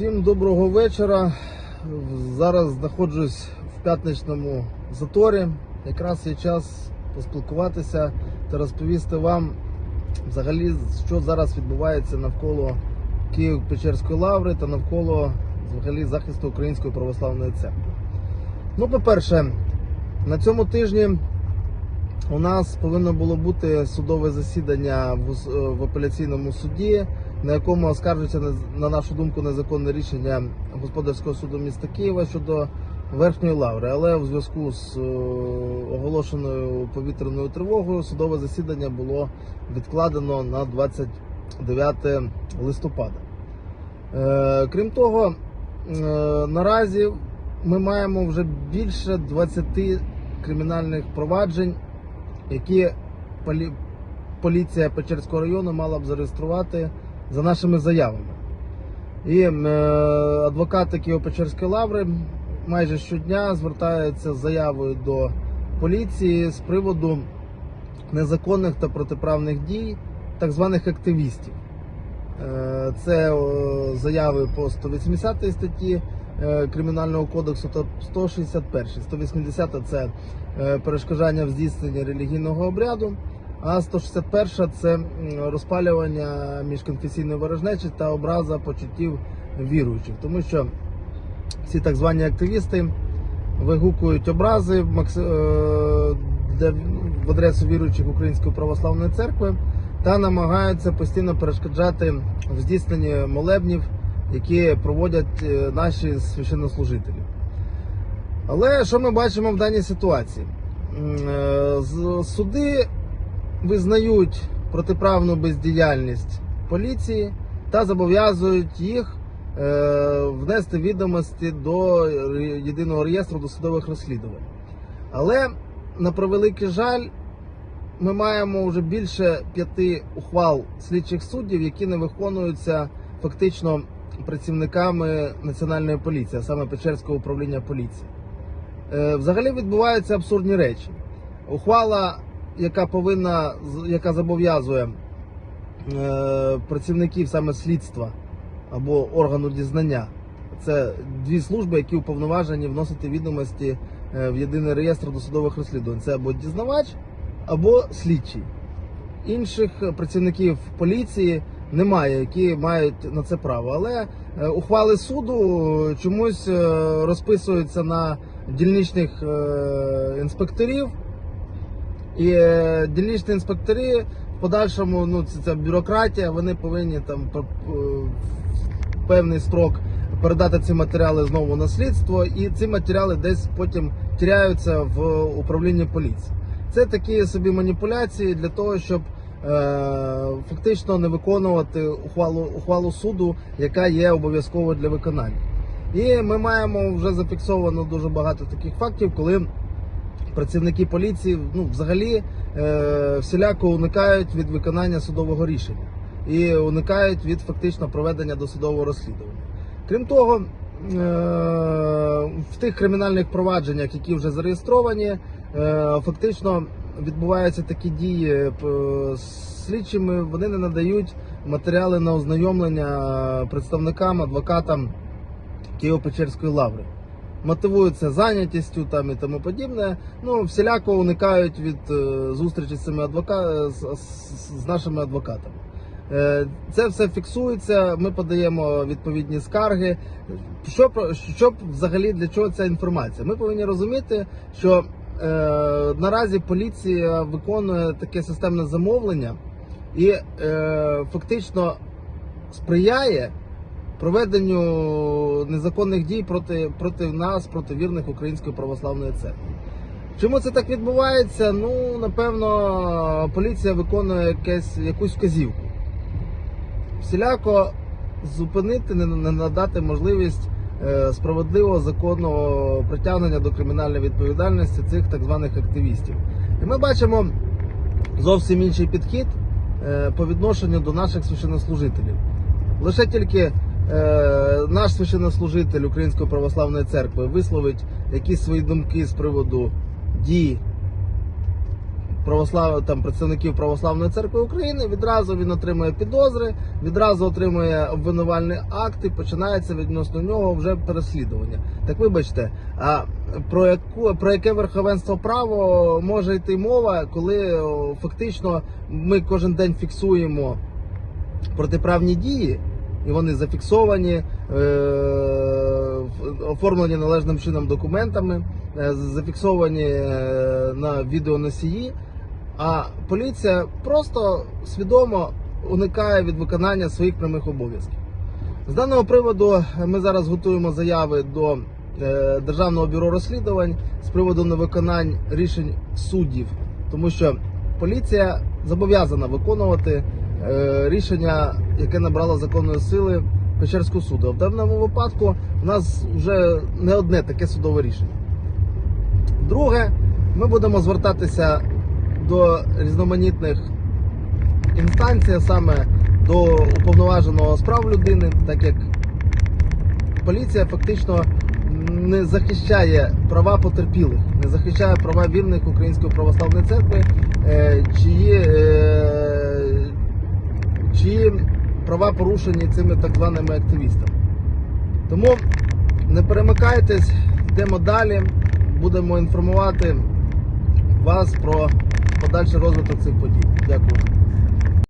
Всім доброго вечора. Зараз знаходжусь в п'ятничному заторі. Якраз є час поспілкуватися та розповісти вам взагалі, що зараз відбувається навколо Київ-Печерської лаври та навколо взагалі захисту Української православної церкви. Ну, по-перше, на цьому тижні у нас повинно було бути судове засідання в, апеляційному суді, на якому оскаржується на нашу думку незаконне рішення господарського суду міста Києва щодо верхньої лаври. Але в зв'язку з е, оголошеною повітряною тривогою судове засідання було відкладено на 29 листопада. Е, крім того, е, наразі ми маємо вже більше 20 кримінальних проваджень, які полі- поліція Печерського району мала б зареєструвати за нашими заявами. І е, адвокати Києво-Печерської лаври майже щодня звертаються з заявою до поліції з приводу незаконних та протиправних дій так званих активістів. Е, Це заяви по 180 статті е, Кримінального кодексу та 161. 180 це е, перешкоджання в здійсненні релігійного обряду, а 161 це розпалювання міжконфесійної ворожнечі та образа почуттів віруючих. Тому що ці так звані активісти вигукують образи е, в адресу віруючих Української православної церкви та намагаються постійно перешкоджати в здійсненні молебнів, які проводять е, наші священнослужителі. Але що ми бачимо в даній ситуації? Е, Суди визнають протиправну бездіяльність поліції та зобов'язують їх е, внести відомості до єдиного реєстру досудових розслідувань. Але на превеликий жаль, ми маємо вже більше п'яти ухвал слідчих суддів, які не виконуються фактично працівниками національної поліції, а саме Печерського управління поліції. Е, Взагалі відбуваються абсурдні речі. Ухвала, яка повинна яка зобов'язує е, працівників саме слідства або органу дізнання. Це дві служби, які уповноважені вносити відомості е, в єдиний реєстр досудових розслідувань. Це або дізнавач, або слідчий. Інших працівників поліції немає, які мають на це право. Але е, ухвали суду чомусь розписуються на дільничних інспекторів. І е, дільничні інспектори в подальшому, ну це, це бюрократія, вони повинні там про- е, в певний строк передати ці матеріали знову на слідство, і ці матеріали десь потім тіряються в управлінні поліції. Це такі собі маніпуляції для того, щоб е, фактично не виконувати ухвалу, ухвалу суду, яка є обов'язковою для виконання. І ми маємо вже зафіксовано дуже багато таких фактів, коли працівники поліції ну, взагалі е, всіляко уникають від виконання судового рішення і уникають від фактично проведення досудового розслідування. Крім того, е, в тих кримінальних провадженнях, які вже зареєстровані, е, фактично відбуваються такі дії е, слідчими, вони не надають матеріали на ознайомлення представникам, адвокатам Києво-Печерської лаври мотивуються зайнятістю там і тому подібне. Ну, всіляко уникають від е, зустрічі з цими адвока... з, з- з нашими адвокатами. Е, це все фіксується, ми подаємо відповідні скарги. Що, що взагалі для чого ця інформація? Ми повинні розуміти, що е, наразі поліція виконує таке системне замовлення і е, фактично сприяє проведенню незаконних дій проти, проти нас, проти вірних Української православної церкви. Чому це так відбувається? Ну, напевно, поліція виконує якесь, якусь вказівку. Всіляко зупинити, не, надати можливість е, справедливого законного притягнення до кримінальної відповідальності цих так званих активістів. І ми бачимо зовсім інший підхід е, по відношенню до наших священнослужителів. Лише тільки наш священнослужитель Української православної церкви висловить якісь свої думки з приводу дій православ... там, представників Православної церкви України, відразу він отримує підозри, відразу отримує обвинувальний акт і починається відносно нього вже переслідування. Так вибачте, а про яку про яке верховенство права може йти мова, коли фактично ми кожен день фіксуємо протиправні дії, і вони зафіксовані, е, оформлені належним чином документами, е, зафіксовані е, на відеоносії. А поліція просто свідомо уникає від виконання своїх прямих обов'язків. З даного приводу ми зараз готуємо заяви до Державного бюро розслідувань з приводу невиконань рішень суддів, тому що поліція зобов'язана виконувати рішення, яке набрало законної сили Печерського суду. В даному випадку у нас вже не одне таке судове рішення. Друге, ми будемо звертатися до різноманітних інстанцій, саме до уповноваженого з прав людини, так як поліція фактично не захищає права потерпілих, не захищає права вірних Української православної церкви, е, чиї, е, чиї права порушені цими так званими активістами. Тому не перемикайтесь, йдемо далі, будемо інформувати вас про подальший розвиток цих подій. Дякую.